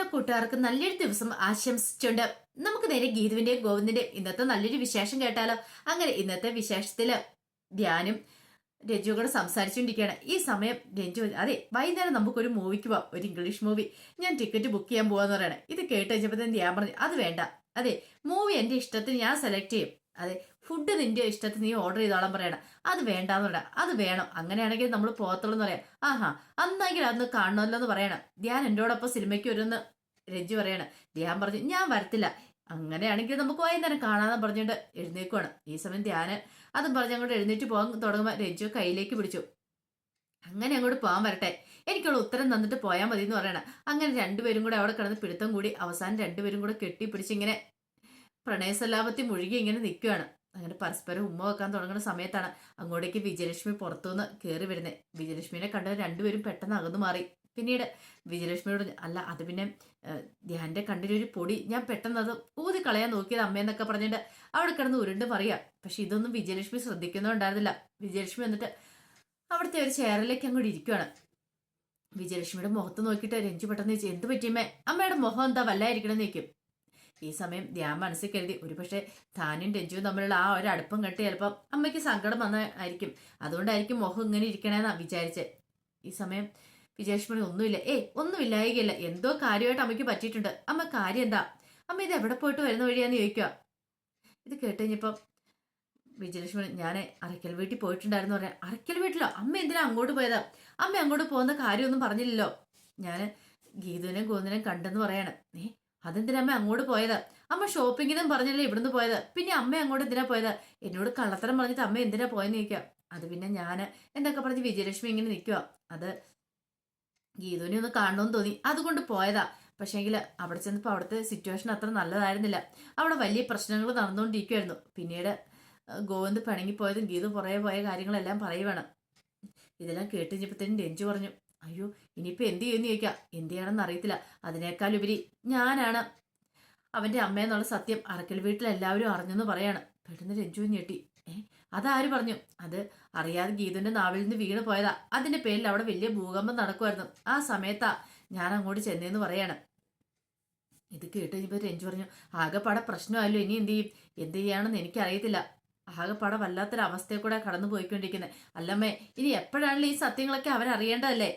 എല്ലാ കൂട്ടുകാർക്കും നല്ലൊരു ദിവസം ആശംസിച്ചുണ്ട് നമുക്ക് നേരെ ഗീതുവിന്റെ ഗോവിന്ദന്റെ ഇന്നത്തെ നല്ലൊരു വിശേഷം കേട്ടാലോ? അങ്ങനെ ഇന്നത്തെ വിശേഷത്തിൽ ധ്യാനും രഞ്ജു കൂടെ സംസാരിച്ചുകൊണ്ടിരിക്കുകയാണ്. ഈ സമയം രഞ്ജു അതെ വൈകുന്നേരം നമുക്കൊരു മൂവിക്ക് പോവാം. ഒരു ഇംഗ്ലീഷ് മൂവി. ഞാൻ ടിക്കറ്റ് ബുക്ക് ചെയ്യാൻ പോവാന്ന് പറയണേ. ഇത് കേട്ട് കഴിഞ്ഞപ്പോൾ ഞാൻ പറഞ്ഞു അത് വേണ്ട. അതെ മൂവി എന്റെ ഇഷ്ടത്തിന് ഞാൻ സെലക്ട് ചെയ്യും. അതെ ഫുഡ് നിന്റെ ഇഷ്ടത്തിന് നീ ഓർഡർ ചെയ്തോളാൻ പറയണം. അത് വേണ്ടാന്ന് പറയാം അത് വേണം. അങ്ങനെയാണെങ്കിൽ നമ്മൾ പോകത്തുള്ളൂ എന്ന് പറയാം. ആഹാ അന്നെങ്കിൽ അന്ന് കാണണമല്ലോ എന്ന് പറയണം. ധ്യാൻ എന്നോടൊപ്പം സിനിമയ്ക്ക് വരുമെന്ന് രഞ്ജി പറയണം. ധ്യാൻ പറഞ്ഞു ഞാൻ വരത്തില്ല. അങ്ങനെയാണെങ്കിൽ നമുക്ക് വൈകുന്നേരം കാണാന്ന് പറഞ്ഞുകൊണ്ട് എഴുന്നേക്കുവാണ്. ഈ സമയം ധ്യാന് അതും പറഞ്ഞ് അങ്ങോട്ട് എഴുന്നേറ്റ് പോകാൻ തുടങ്ങുമ്പോൾ രഞ്ജു കയ്യിലേക്ക് പിടിച്ചു. അങ്ങനെ അങ്ങോട്ട് പോകാൻ വരട്ടെ. എനിക്കുള്ള ഉത്തരം തന്നിട്ട് പോയാൽ മതി എന്ന് പറയണം. അങ്ങനെ രണ്ടുപേരും കൂടെ അവിടെ കിടന്ന് പിടുത്തം കൂടി അവസാനം രണ്ടുപേരും കൂടെ കെട്ടിപ്പിടിച്ച് ഇങ്ങനെ പ്രണയസല്ലാപത്തിൽ മുഴുകി ഇങ്ങനെ നിൽക്കുകയാണ് അങ്ങനെ പരസ്പരം ഉമ്മ വെക്കാൻ തുടങ്ങുന്ന സമയത്താണ് അങ്ങോട്ടേക്ക് വിജയലക്ഷ്മി പുറത്തുനിന്ന് കയറി വരുന്നത് വിജയലക്ഷ്മിനെ കണ്ടത് രണ്ടുപേരും പെട്ടെന്ന് അകന്നു മാറി. പിന്നീട് വിജയലക്ഷ്മിയോട് അല്ല അത് പിന്നെ ധ്യാന്റെ കണ്ണിലൊരു പൊടി. ഞാൻ പെട്ടെന്ന് അത് ഊതി കളയാൻ നോക്കിയത് അമ്മയെന്നൊക്കെ പറഞ്ഞിട്ട് അവിടെ കിടന്ന് ഉരുണ്ട് പറയാം പക്ഷെ ഇതൊന്നും വിജയലക്ഷ്മി ശ്രദ്ധിക്കുന്നുണ്ടായിരുന്നില്ല. വിജയലക്ഷ്മി എന്നിട്ട് അവിടുത്തെ ഒരു ചെയറിലേക്ക് അങ്ങോട്ട് ഇരിക്കുകയാണ് വിജയലക്ഷ്മിയുടെ മുഖത്ത് നോക്കിയിട്ട് രഞ്ജു പെട്ടെന്ന് ചോദിച്ചു എന്ത് പറ്റിയമ്മേ? അമ്മയുടെ മുഖം എന്താ വല്ലായിരിക്കണം ചോദിക്കും. ഈ സമയം ധ്യാൻ മനസ്സിൽ കരുതി ഒരുപക്ഷെ താനും രഞ്ജുവും തമ്മിലുള്ള ആ ഒരു അടുപ്പം കെട്ടി ചിലപ്പം അമ്മയ്ക്ക് സങ്കടം വന്നായിരിക്കും. അതുകൊണ്ടായിരിക്കും മുഖം ഇങ്ങനെ ഇരിക്കണേന്നാ വിചാരിച്ചത് ഈ സമയം വിജയലക്ഷ്മണി ഒന്നുമില്ല. ഏ ഒന്നുമില്ലായികയില്ല എന്തോ കാര്യമായിട്ട് അമ്മയ്ക്ക് പറ്റിയിട്ടുണ്ട്. അമ്മ കാര്യം എന്താ? അമ്മ ഇത് എവിടെ പോയിട്ട് വരുന്ന വഴിയാന്ന് ചോദിക്കുക ഇത് കേട്ട് കഴിഞ്ഞപ്പം വിജയലക്ഷ്മി ഞാൻ അറയ്ക്കൽ വീട്ടിൽ പോയിട്ടുണ്ടായിരുന്നു. പറയാം അറയ്ക്കൽ വീട്ടിലോ? അമ്മ എന്തിനാ അങ്ങോട്ട് പോയതാ? അമ്മ അങ്ങോട്ട് പോകുന്ന കാര്യമൊന്നും പറഞ്ഞില്ലല്ലോ. ഞാൻ ഗീതുവിനെയും ഗോവിന്ദനെയും കണ്ടെന്ന് പറയാണ്. ഏ അതെന്തിനാ അമ്മ അങ്ങോട്ട് പോയത്? അമ്മ ഷോപ്പിങ്ങിനും പറഞ്ഞല്ലേ ഇവിടുന്ന് പോയത്? പിന്നെ അമ്മ അങ്ങോട്ട് എന്തിനാ പോയത്? എന്നോട് കള്ളത്തരം പറഞ്ഞിട്ട് അമ്മ എന്തിനാ പോയെന്ന് ചോദിക്കുക. അത് പിന്നെ ഞാൻ എന്തൊക്കെ പറഞ്ഞ് വിജയലക്ഷ്മി ഇങ്ങനെ നിൽക്കുക അത് ഗീതുവിനെ ഒന്ന് കാണണമെന്ന് തോന്നി. അതുകൊണ്ട് പോയതാ. പക്ഷേങ്കിൽ അവിടെ ചെന്നപ്പോൾ അവിടുത്തെ സിറ്റുവേഷൻ അത്ര നല്ലതായിരുന്നില്ല. അവിടെ വലിയ പ്രശ്നങ്ങൾ നടന്നുകൊണ്ടിരിക്കുമായിരുന്നു പിന്നീട് ഗോവിന്ദ് പോയതും ഗീതു പുറകെ പോയ കാര്യങ്ങളെല്ലാം പറയുവാണ്. ഇതെല്ലാം കേട്ടുകഴിഞ്ഞപ്പോഴത്തേനും രഞ്ജു പറഞ്ഞു അയ്യോ ഇനിയിപ്പോൾ എന്ത് ചെയ്യുമെന്ന് ചോദിക്കാം. എന്ത് ചെയ്യണമെന്ന് അറിയത്തില്ല. അതിനേക്കാൾ ഉപരി ഞാനാണ്. അവന്റെ അമ്മയെന്നുള്ള സത്യം അറക്കൽ വീട്ടിൽ എല്ലാവരും അറിഞ്ഞെന്ന് പറയാണ്. പെട്ടെന്ന് രഞ്ജു ഞെട്ടി. ഏ അതാര് പറഞ്ഞു? അത് അറിയാതെ ഗീതുവിന്റെ നാവിൽ നിന്ന് വീണ് പോയതാ. അതിന്റെ പേരിൽ അവിടെ വലിയ ഭൂകമ്പം നടക്കുമായിരുന്നു ആ സമയത്താ ഞാൻ അങ്ങോട്ട് ചെന്നേന്ന് പറയാണ്. ഇത് കേട്ട് കഴിഞ്ഞപ്പോൾ രഞ്ജു പറഞ്ഞു ആകെപ്പാടെ പ്രശ്നമല്ലോ ഇനി എന്ത് ചെയ്യും? എന്ത് ചെയ്യാണെന്ന് എനിക്കറിയത്തില്ല. ആകെപ്പാടെ വല്ലാത്തൊരവസ്ഥയെ കൂടെ കടന്നു പോയിക്കൊണ്ടിരിക്കുന്നത് അല്ലമ്മേ ഇനി എപ്പോഴാണല്ലോ ഈ സത്യങ്ങളൊക്കെ അവരറിയേണ്ടതല്ലേ?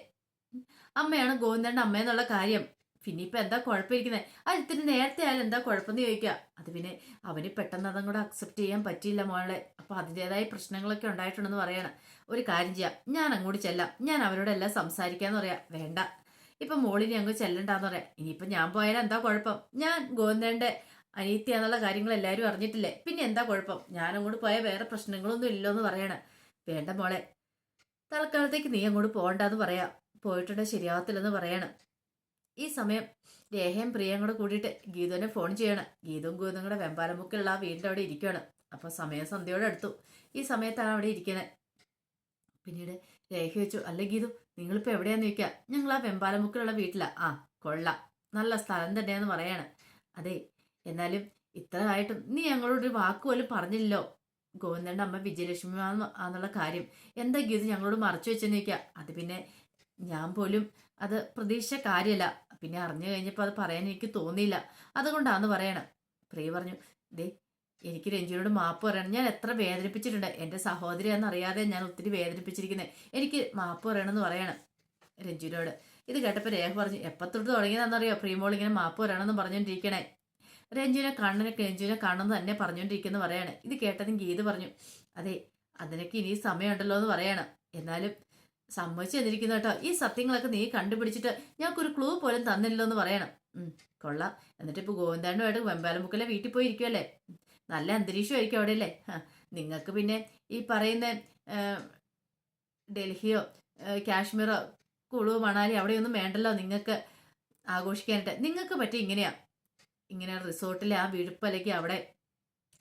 അമ്മയാണ് ഗോവിന്ദന്റെ അമ്മയെന്നുള്ള കാര്യം. പിന്നെ ഇപ്പൊ എന്താ കുഴപ്പമിരിക്കുന്നത് ആ ഇത്തിരി നേരത്തെ ആയാലും എന്താ കുഴപ്പമെന്ന് ചോദിക്കുക അത് പിന്നെ അവന് പെട്ടെന്ന് അതും കൂടെ അക്സെപ്റ്റ് ചെയ്യാൻ പറ്റിയില്ല മോളെ. അപ്പൊ അതിന്റെതായ പ്രശ്നങ്ങളൊക്കെ ഉണ്ടായിട്ടുണ്ടെന്ന് പറയണം. ഒരു കാര്യം ചെയ്യാം. ഞാൻ അങ്ങോട്ട് ചെല്ലാം. ഞാൻ അവരോടെല്ലാം സംസാരിക്കാന്ന് പറയാം. വേണ്ട. ഇപ്പൊ മോളിനി അങ്ങ് ചെല്ലണ്ടെന്ന് പറയാം. ഇനിയിപ്പൊ ഞാൻ പോയാലും എന്താ കുഴപ്പം? ഞാൻ ഗോവിന്ദന്റെ അനീത്യാന്നുള്ള കാര്യങ്ങൾ എല്ലാവരും അറിഞ്ഞിട്ടില്ലേ? പിന്നെ എന്താ കുഴപ്പം? ഞാൻ അങ്ങോട്ട് പോയാൽ വേറെ പ്രശ്നങ്ങളൊന്നും ഇല്ലോ എന്ന് പറയണം. വേണ്ട മോളെ. തൽക്കാലത്തേക്ക് നീ അങ്ങോട്ട് പോകണ്ടെന്ന് പറയാം. പോയിട്ടുണ്ടെ ശരിയാവത്തില്ലെന്ന് പറയണം. ഈ സമയം രേഹയും പ്രിയയും കൂടെ കൂടിയിട്ട് ഗീതുവിനെ ഫോൺ ചെയ്യണം. ഗീതും ഗീതും കൂടെ വെമ്പാലമുക്കിലുള്ള ആ വീടിന്റെ അവിടെ ഇരിക്കുകയാണ് അപ്പോൾ സമയം സന്ധ്യയോടെ അടുത്തു. ഈ സമയത്താണ് അവിടെ ഇരിക്കണേ. പിന്നീട് രേഖ വെച്ചു അല്ല ഗീതു നിങ്ങളിപ്പോൾ എവിടെയാന്ന് ചോദിക്കുക ഞങ്ങൾ ആ വെമ്പാലമുക്കിലുള്ള വീട്ടിലാണ് ആ കൊള്ളാം. നല്ല സ്ഥലം തന്നെയാന്ന് പറയാണ്. അതെ എന്നാലും ഇത്ര ആയിട്ടും നീ ഞങ്ങളോടൊരു വാക്ക് പോലും പറഞ്ഞില്ലല്ലോ. ഗോവിന്ദന്റെ അമ്മ വിജയലക്ഷ്മി ആന്നുള്ള കാര്യം. എന്താ ഗീതു ഞങ്ങളോട് മറച്ചു വെച്ചെന്ന് ചോദിക്കുക അത് പിന്നെ ഞാൻ പോലും അത് പ്രതീക്ഷിച്ച കാര്യമല്ല പിന്നെ അറിഞ്ഞു കഴിഞ്ഞപ്പോൾ അത് പറയാൻ എനിക്ക് തോന്നിയില്ല. അതുകൊണ്ടാന്ന് പറയണം. പ്രിയ പറഞ്ഞു ദേ എനിക്ക് രഞ്ജിനോട് മാപ്പ് പറയണം ഞാൻ എത്ര വേദനിപ്പിച്ചിട്ടുണ്ട്. എന്റെ സഹോദരി എന്നറിയാതെ ഞാൻ ഒത്തിരി വേദനിപ്പിച്ചിരിക്കുന്നത് എനിക്ക് മാപ്പ് പറയണമെന്ന് പറയണം രഞ്ജിനോട് ഇത് കേട്ടപ്പോൾ രേഖ പറഞ്ഞു എപ്പത്തൊട്ട് തുടങ്ങിയതാണെന്നറിയോ? പ്രിയമോൾ ഇങ്ങനെ മാപ്പ് പറയണമെന്ന് പറഞ്ഞുകൊണ്ടിരിക്കണേ രഞ്ജുവിനെ കാണുന്ന രഞ്ജുവിനെ കാണുന്നത് തന്നെ പറഞ്ഞുകൊണ്ടിരിക്കുന്നു പറയാണ്. ഇത് കേട്ടതും ഗീത പറഞ്ഞു അതെ അതിനൊക്കെ ഇനി സമയമുണ്ടല്ലോ എന്ന് പറയണം. എന്നാലും സമ്മതിച്ചു തന്നിരിക്കുന്നു കേട്ടോ. ഈ സത്യങ്ങളൊക്കെ നീ കണ്ടുപിടിച്ചിട്ട് ഞങ്ങൾക്കൊരു ക്ലൂ പോലും തന്നില്ലോ എന്ന് പറയണം കൊള്ളാം. എന്നിട്ട് ഇപ്പൊ ഗോവിന്ദാണ്ടുമായിട്ട് വെമ്പാലമുക്കിലെ വീട്ടിൽ പോയി ഇരിക്കുമല്ലേ നല്ല അന്തരീക്ഷമായിരിക്കും അവിടെ അല്ലേ നിങ്ങൾക്ക് പിന്നെ ഈ പറയുന്ന ഡൽഹിയോ കാശ്മീറോ കുളു മണാലി അവിടെയൊന്നും വേണ്ടല്ലോ നിങ്ങൾക്ക് ആഘോഷിക്കാനായിട്ട്. നിങ്ങൾക്ക് പറ്റി ഇങ്ങനെയാ. ഇങ്ങനെ റിസോർട്ടിലെ ആ വീടുപ്പലേക്ക് അവിടെ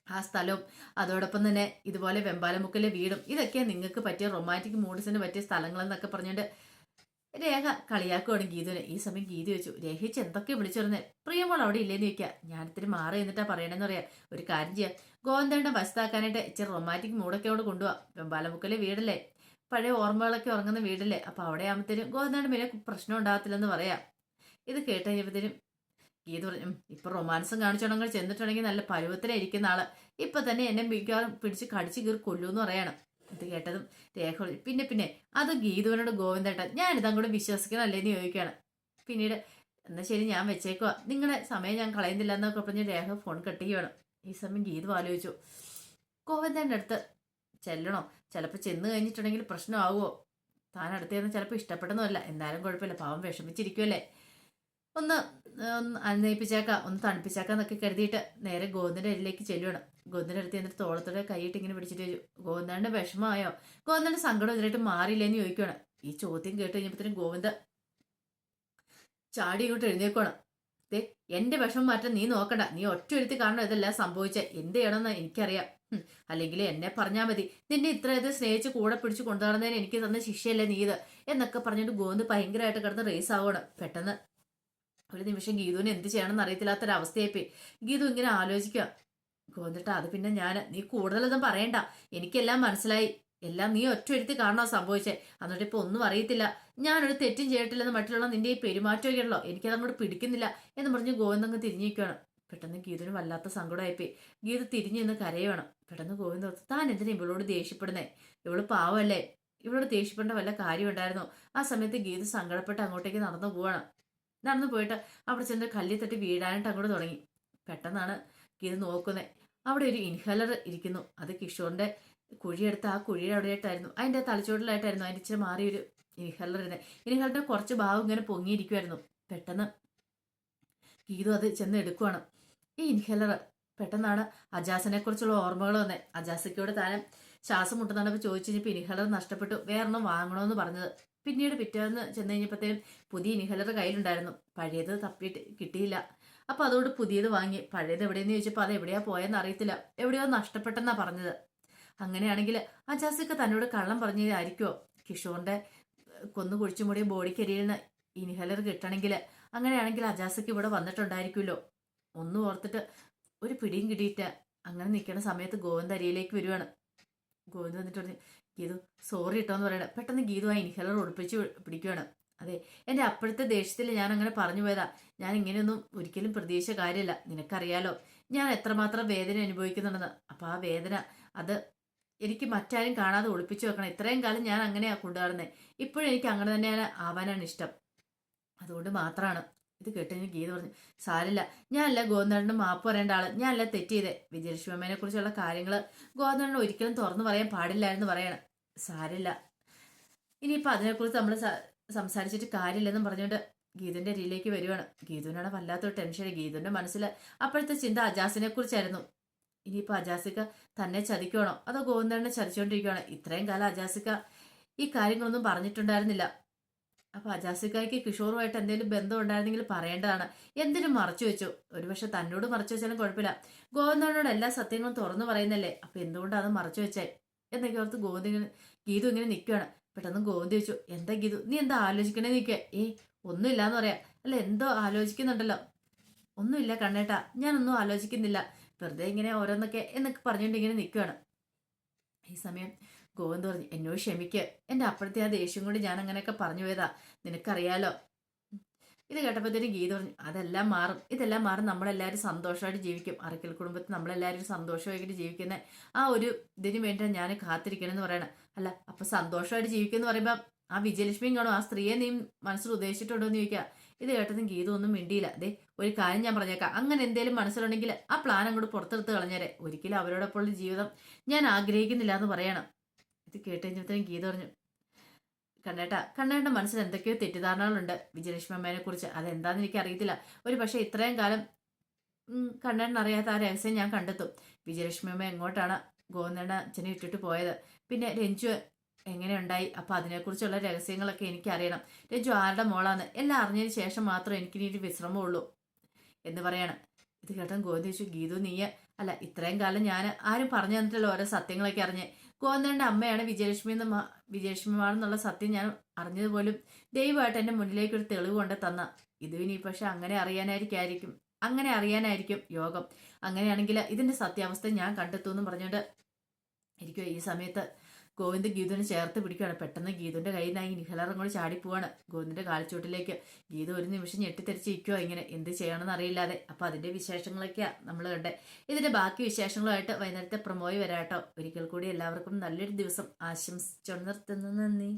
ആ സ്ഥലവും. അതോടൊപ്പം തന്നെ ഇതുപോലെ വെമ്പാലമുക്കിലെ വീടും. ഇതൊക്കെ നിങ്ങൾക്ക് പറ്റിയ റൊമാന്റിക് മൂഡ്സിന് പറ്റിയ സ്ഥലങ്ങളെന്നൊക്കെ പറഞ്ഞുകൊണ്ട് രേഖ കളിയാക്കുവാണ് ഗീതുവിനെ. ഈ സമയം ഗീതു വെച്ചു രേഖിച്ച് എന്തൊക്കെ വിളിച്ചിരുന്നേ പ്രിയമോൾ അവിടെ ഇല്ലേന്ന് ചോദിക്കുക ഞാനിത്തിരി മാറി എന്നിട്ടാ പറയണെന്ന് പറയാം. ഒരു കാര്യം ചെയ്യാം. ഗോവന്തയുടെ വശത്താക്കാനായിട്ട് ഇച്ചിരി റൊമാന്റിക് മൂഡൊക്കെ അവിടെ കൊണ്ടുപോവാം വെമ്പാലമുക്കിലെ വീടല്ലേ? പഴയ ഓർമ്മകളൊക്കെ ഉറങ്ങുന്ന വീടല്ലേ? അപ്പൊ അവിടെ ആകുമ്പോഴത്തേനും ഗോവന്തയുടെ മേലെ പ്രശ്നം ഉണ്ടാകത്തില്ലെന്ന് പറയാം. ഇത് കേട്ട് കഴിഞ്ഞപ്പോഴത്തേനും ഗീത പറഞ്ഞു "ഉം, ഇപ്പൊ റൊമാൻസും കാണിച്ചോണെങ്കിൽ ചെന്നിട്ടുണ്ടെങ്കിൽ നല്ല പരുവത്തിനെ ഇരിക്കുന്ന ആൾ. ഇപ്പൊ തന്നെ എന്നെ മിക്കവാറും പിടിച്ച് കടിച്ച് കീറി കൊല്ലൂന്ന് പറയണം. ഇത് കേട്ടതും രേഖ പിന്നെ പിന്നെ അത് ഗീതുവിനോട് ഗോവിന്ദേട്ടൻ ഞാനിത് അങ്ങോട്ട് വിശ്വസിക്കണം എന്ന് ചോദിക്കുകയാണ്. പിന്നീട് എന്നാ ശരി ഞാൻ വെച്ചേക്കുക നിങ്ങളുടെ സമയം ഞാൻ കളയുന്നില്ല എന്നൊക്കെ പറഞ്ഞ് രേഖ ഫോൺ കെട്ടുകയാണ് ഈ സമയം ഗീതു ആലോചിച്ചു. ഗോവിന്ദന്റെ അടുത്ത് ചെല്ലണോ? ചിലപ്പോൾ ചെന്ന് കഴിഞ്ഞിട്ടുണ്ടെങ്കിൽ പ്രശ്നമാവുമോ? താൻ അടുത്തേന്ന് ചിലപ്പോൾ ഇഷ്ടപ്പെടുന്നതല്ല. എന്തായാലും കുഴപ്പമില്ല. പാവം വിഷമിച്ചിരിക്കുമല്ലേ ഒന്ന് ഒന്ന് അന്വയിപ്പിച്ചേക്കാം ഒന്ന് തണുപ്പിച്ചേക്കാം എന്നൊക്കെ കരുതിയിട്ട് നേരെ ഗോവിന്ദന്റെ അരിലേക്ക് ചെല്ലുവാണ്. ഗോവിന്ദന്റെ അടുത്ത് എന്നിട്ട് തോളത്തോടെ കൈയിട്ട് ഇങ്ങനെ പിടിച്ചിട്ട് ഗോവിന്ദന്റെ വിഷമമായോ? ഗോവിന്ദന്റെ സങ്കടം ഇതിലായിട്ട് മാറിയില്ലെന്ന് ചോദിക്കുവാണ്. ഈ ചോദ്യം കേട്ട് കഴിഞ്ഞപ്പോഴത്തേനും ഗോവിന്ദ ചാടി ഇങ്ങോട്ട് എഴുന്നേക്കണം ദേ എന്റെ വിഷമം മാറ്റാൻ നീ നോക്കണ്ട. നീ ഒറ്റ ഒരുത്തി കാരണം ഇതെല്ലാം സംഭവിച്ച. എന്ത് ചെയ്യണമെന്ന് എനിക്കറിയാം. അല്ലെങ്കിൽ എന്നെ പറഞ്ഞാൽ മതി. നിന്നെ ഇത്ര ഇത് സ്നേഹിച്ച് കൂടെ പിടിച്ച് കൊണ്ടുനടന്നതിന് എനിക്ക് തന്ന ശിക്ഷയല്ലേ നീ ഇത്? എന്നൊക്കെ പറഞ്ഞിട്ട് ഗോവിന്ദ് ഭയങ്കരമായിട്ട് കിടന്ന് റേസ് ആവുകയാണ് പെട്ടെന്ന് ഒരു നിമിഷം ഗീതുവിന് എന്ത് ചെയ്യണമെന്ന് അറിയത്തില്ലാത്തൊരവസ്ഥയായിപ്പോയി. ഗീതു ഇങ്ങനെ ആലോചിക്കുക ഗോവിന്ദട്ട അത് പിന്നെ ഞാൻ നീ കൂടുതലൊന്നും പറയണ്ട. എനിക്കെല്ലാം മനസ്സിലായി. എല്ലാം നീ ഒറ്റ ഒരുത്തി കാണണോ സംഭവിച്ചേ? എന്നിട്ട് ഇപ്പൊ ഒന്നും അറിയത്തില്ല. ഞാനൊരു തെറ്റും ചെയ്തിട്ടില്ലെന്ന് മറ്റുള്ള നിന്റെ ഈ പെരുമാറ്റമൊക്കെ ഉള്ളോ എനിക്കത് അങ്ങോട്ട് പിടിക്കുന്നില്ല എന്ന് പറഞ്ഞ് ഗോവിന്ദ് അങ്ങ് തിരിഞ്ഞിരിക്കുകയാണ് പെട്ടെന്ന് ഗീതുവിന് വല്ലാത്ത സങ്കടമായിപ്പോയി. ഗീത തിരിഞ്ഞു നിന്ന് കരയുവാണ്. പെട്ടെന്ന് ഗോവിന്ദ് താൻ എന്തിനാ ഇവളോട് ദേഷ്യപ്പെടുന്നേ? ഇവൾ പാവല്ലേ? ഇവളോട് ദേഷ്യപ്പെടേണ്ട വല്ല കാര്യം ഉണ്ടായിരുന്നു ആ സമയത്ത് ഗീത സങ്കടപ്പെട്ട് അങ്ങോട്ടേക്ക് നടന്നു പോവാണ്. നടന്നു പോയിട്ട് അവിടെ ചെന്ന് കല്ലി തട്ടി വീഴാനായിട്ട് അങ്ങോട്ട് തുടങ്ങി. പെട്ടെന്നാണ് ഇത് നോക്കുന്നത് അവിടെ ഒരു ഇൻഹലർ ഇരിക്കുന്നു. അത് കിഷോറിന്റെ കുഴിയെടുത്ത് ആ കുഴിയുടെ അവിടെയായിട്ടായിരുന്നു. അതിന്റെ തലച്ചോട്ടിലായിട്ടായിരുന്നു അതിന്റെ ഇച്ചിരി മാറിയൊരു ഇൻഹലർ ഇരുന്നത് ഇൻഹലറിന്റെ കുറച്ച് ഭാഗം ഇങ്ങനെ പൊങ്ങിയിരിക്കുമായിരുന്നു പെട്ടെന്ന് ഗീതു അത് ചെന്ന് എടുക്കുവാണ്. ഈ ഇൻഹലർ പെട്ടെന്നാണ് അജാസിനെ കുറിച്ചുള്ള ഓർമ്മകൾ വന്നത് അജാസിക്കോട് താനും ശ്വാസം മുട്ടുന്നപ്പോൾ ചോദിച്ചു കഴിഞ്ഞപ്പോൾ ഇൻഹലർ നഷ്ടപ്പെട്ടു. വേറൊന്നും വാങ്ങണമെന്ന് പറഞ്ഞത്. പിന്നീട് പിറ്റേന്ന് ചെന്ന് കഴിഞ്ഞപ്പോഴത്തേനും പുതിയ ഇൻഹലർ കയ്യിലുണ്ടായിരുന്നു. പഴയത് തപ്പിയിട്ട് കിട്ടിയില്ല. അപ്പോൾ അതുകൊണ്ട് പുതിയത് വാങ്ങി. പഴയത് എവിടെയെന്ന് ചോദിച്ചപ്പോൾ അത് എവിടെയാ പോയെന്ന് അറിയത്തില്ല. എവിടെയോ നഷ്ടപ്പെട്ടെന്നാ പറഞ്ഞത്. അങ്ങനെയാണെങ്കിൽ ആ ജാസിക്ക് തന്നോട് കള്ളം പറഞ്ഞതായിരിക്കുമോ കിഷോറിന്റെ കൊന്നു കുഴിച്ചു ബോഡിക്കരിയിൽ ഇൻഹലർ കിട്ടണമെങ്കിൽ അങ്ങനെയാണെങ്കിൽ അജാസക്ക് ഇവിടെ വന്നിട്ടുണ്ടായിരിക്കുമല്ലോ. ഒന്നും ഓർത്തിട്ട് ഒരു പിടിയും കിട്ടിയിട്ട് അങ്ങനെ നിൽക്കുന്ന സമയത്ത് ഗോവിന്ദ് അരിയിലേക്ക് വരുവാണ്. ഗോവിന്ദ് വന്നിട്ട് പറഞ്ഞു ഗീതു സോറി ഇട്ടോന്ന് പറയണ. പെട്ടെന്ന് ഗീതു ആ ഇൻഹലർ ഒളിപ്പിച്ച് പിടിക്കുകയാണ് അതെ എന്റെ അപ്പോഴത്തെ ദേഷ്യത്തിൽ ഞാൻ അങ്ങനെ പറഞ്ഞു പോയതാ. ഞാൻ ഇങ്ങനെയൊന്നും ഒരിക്കലും പ്രതീക്ഷ കാര്യമില്ല നിനക്കറിയാലോ ഞാൻ എത്രമാത്രം വേദന അനുഭവിക്കുന്നുണ്ടെന്ന്. അപ്പം ആ വേദന അത് എനിക്ക് മറ്റാരും കാണാതെ ഒളിപ്പിച്ചു വെക്കണം. ഇത്രയും കാലം ഞാൻ അങ്ങനെയാണ് കൊണ്ടുവരുന്നത് ഇപ്പോഴും എനിക്ക് അങ്ങനെ തന്നെയാണ് ആവാനാണ് ഇഷ്ടം. അതുകൊണ്ട് മാത്രമാണ് ഇത് കേട്ട് ഞാൻ ഗീത പറഞ്ഞു സാരില്ല ഞാനല്ല ഗോവിന്ദണ്ണന് മാപ്പ് പറയേണ്ട ആൾ. ഞാനല്ല തെറ്റ് ചെയ്തേ. വിജയലക്ഷ്മിയമ്മേനെ കുറിച്ചുള്ള കാര്യങ്ങൾ ഗോവിന്ദണ്ണൻ ഒരിക്കലും തുറന്നു പറയാൻ പാടില്ല എന്ന് പറയണം. സാരില്ല ഇനിയിപ്പോൾ അതിനെക്കുറിച്ച് നമ്മൾ സംസാരിച്ചിട്ട് കാര്യമില്ലെന്നും പറഞ്ഞുകൊണ്ട് ഗീതുവിന്റെ അരിയിലേക്ക് വരുവാണ്. ഗീതുവിനാണ് വല്ലാത്തൊരു ടെൻഷൻ ഗീതുവിന്റെ മനസ്സിൽ അപ്പോഴത്തെ ചിന്ത അജാസിനെ കുറിച്ചായിരുന്നു. ഇനിയിപ്പോൾ അജാസിക്ക തന്നെ ചതിക്കണോ അതോ ഗോവിന്ദനെ ചതിച്ചുകൊണ്ടിരിക്കുകയാണോ ഇത്രയും കാലം അജാസിക്ക ഈ കാര്യങ്ങളൊന്നും പറഞ്ഞിട്ടുണ്ടായിരുന്നില്ല. അപ്പൊ അജാസിക്കായ്ക്ക് കിഷോറുമായിട്ട് എന്തെങ്കിലും ബന്ധം ഉണ്ടായിരുന്നെങ്കിൽ പറയേണ്ടതാണ്. എന്തിനും മറച്ചു വെച്ചു. ഒരുപക്ഷെ തന്നോട് മറച്ചു വെച്ചാലും കുഴപ്പമില്ല. ഗോവിന്ദനോട് എല്ലാ സത്യങ്ങളും തുറന്നു പറയുന്നല്ലേ? അപ്പൊ എന്തുകൊണ്ടാണ് മറച്ചു വെച്ചേ? എന്നൊക്കെ ഓർത്ത് ഗോവിന്ദ് ഇങ്ങനെ ഗീതു ഇങ്ങനെ നിൽക്കുകയാണ് പെട്ടെന്ന് ഗോവിന്ദ് ചോദിച്ചു എന്താ ഗീതു? നീ എന്താ ആലോചിക്കണേ നിൽക്കുക ഏ ഒന്നുമില്ലാന്ന് പറയാം. അല്ല എന്തോ ആലോചിക്കുന്നുണ്ടല്ലോ. ഒന്നുമില്ല കണ്ണേട്ടാ ഞാനൊന്നും ആലോചിക്കുന്നില്ല. വെറുതെ ഇങ്ങനെ ഓരോന്നൊക്കെ എന്നൊക്കെ പറഞ്ഞുകൊണ്ട് ഇങ്ങനെ നിൽക്കുകയാണ് ഈ സമയം ഗോവിന്ദ് പറഞ്ഞു എന്നോട് ക്ഷമിക്ക്. എന്റെ അപ്പുറത്തെ ആ ദേഷ്യം കൊണ്ട് ഞാൻ അങ്ങനെയൊക്കെ പറഞ്ഞു പോയതാ. നിനക്കറിയാലോ? ഇത് കേട്ടപ്പോഴത്തേനും ഗീത പറഞ്ഞു അതെല്ലാം മാറും. ഇതെല്ലാം മാറും. നമ്മളെല്ലാവരും സന്തോഷമായിട്ട് ജീവിക്കും. അറക്കൽ കുടുംബത്തിൽ നമ്മളെല്ലാവരും സന്തോഷമായിട്ട് ജീവിക്കുന്ന ആ ഒരു ഇതിന് വേണ്ടിയാണ് ഞാൻ കാത്തിരിക്കണമെന്ന് പറയണം. അല്ല അപ്പൊ സന്തോഷമായിട്ട് ജീവിക്കുന്നു പറയുമ്പോൾ ആ വിജയലക്ഷ്മിയും കാണും. ആ സ്ത്രീയെ നീ മനസ്സിൽ ഉദ്ദേശിച്ചിട്ടുണ്ടോ എന്ന് ചോദിക്കുക ഇത് കേട്ടതും ഗീത ഒന്നും മിണ്ടിയില്ല. അതെ ഒരു കാര്യം ഞാൻ പറഞ്ഞേക്കാം. അങ്ങനെ എന്തേലും മനസ്സിലുണ്ടെങ്കിൽ ആ പ്ലാൻ അങ്ങോട്ട് പുറത്തെടുത്ത് കളഞ്ഞേരെ. ഒരിക്കലും അവരോടൊപ്പമുള്ള ജീവിതം ഞാൻ ആഗ്രഹിക്കുന്നില്ല എന്ന് പറയണം. ഇത് കേട്ട് കഴിഞ്ഞപ്പോഴത്തേനും ഗീത പറഞ്ഞു കണ്ണേട്ട കണ്ണേട്ട മനസ്സിൽ എന്തൊക്കെയോ തെറ്റിദ്ധാരണകളുണ്ട്. വിജയലക്ഷ്മി അമ്മേനെ കുറിച്ച് അതെന്താന്ന് എനിക്ക് അറിയത്തില്ല ഒരു പക്ഷേ ഇത്രയും കാലം കണ്ണേട്ടൻ അറിയാത്ത ആ രഹസ്യം ഞാൻ കണ്ടെത്തും. വിജയലക്ഷ്മി അമ്മ എങ്ങോട്ടാണ് ഗോവിന്ദണ്ണ അച്ഛനെ ഇട്ടിട്ട് പോയത്? പിന്നെ രഞ്ജു എങ്ങനെ ഉണ്ടായി? അപ്പൊ അതിനെക്കുറിച്ചുള്ള രഹസ്യങ്ങളൊക്കെ എനിക്ക് അറിയണം രഞ്ജു ആരുടെ മോളാന്ന് എല്ലാം അറിഞ്ഞതിന് ശേഷം മാത്രം എനിക്കിനി ഒരു വിശ്രമമുള്ളൂ എന്ന് പറയണം. ഇത് കേട്ടൻ ഗോവിന്ദ് ചോദിച്ചു ഗീതു നീയ? അല്ല ഇത്രയും കാലം ഞാൻ ആരും പറഞ്ഞു തന്നിട്ടില്ല ഓരോ സത്യങ്ങളൊക്കെ അറിഞ്ഞ്. ഗോവിന്ദന്റെ അമ്മയാണ് വിജയലക്ഷ്മി എന്ന് വിജയലക്ഷ്മി വിജയലക്ഷ്മിമാണെന്നുള്ള സത്യം ഞാൻ അറിഞ്ഞതുപോലും ദൈവമായിട്ട് എന്റെ മുന്നിലേക്ക് ഒരു തെളിവ് കൊണ്ട് തന്ന. ഇത് ഇനി പക്ഷെ അങ്ങനെ അറിയാനായിരിക്കും അങ്ങനെ അറിയാനായിരിക്കും യോഗം. അങ്ങനെയാണെങ്കിൽ ഇതിന്റെ സത്യാവസ്ഥ ഞാൻ കണ്ടെത്തുമെന്ന് പറഞ്ഞുകൊണ്ട് ഇരിക്കുമോ ഈ സമയത്ത്. ഗോവിന്ദ് ഗീതുവിനെ ചേർത്ത് പിടിക്കുകയാണ്. പെട്ടെന്ന് ഗീതുവിന്റെ കയ്യിൽ നിന്നായി നിഹലറും കൂടി ചാടിപ്പോവാണ് ഗോവിന്ദിന്റെ കാൽച്ചോട്ടിലേക്ക് ഗീത ഒരു നിമിഷം ഞെട്ടിത്തെറിച്ചിരിക്കുക ഇങ്ങനെ. എന്ത് ചെയ്യണമെന്ന് അറിയില്ലാതെ. അപ്പൊ അതിന്റെ വിശേഷങ്ങളൊക്കെയാണ് നമ്മൾ കണ്ടേ. ഇതിന്റെ ബാക്കി വിശേഷങ്ങളുമായിട്ട് വൈകുന്നേരത്തെ പ്രമോയ് വരാട്ടോ. ഒരിക്കൽ കൂടി എല്ലാവർക്കും നല്ലൊരു ദിവസം ആശംസിച്ചു നിർത്തുന്നു. നന്ദി.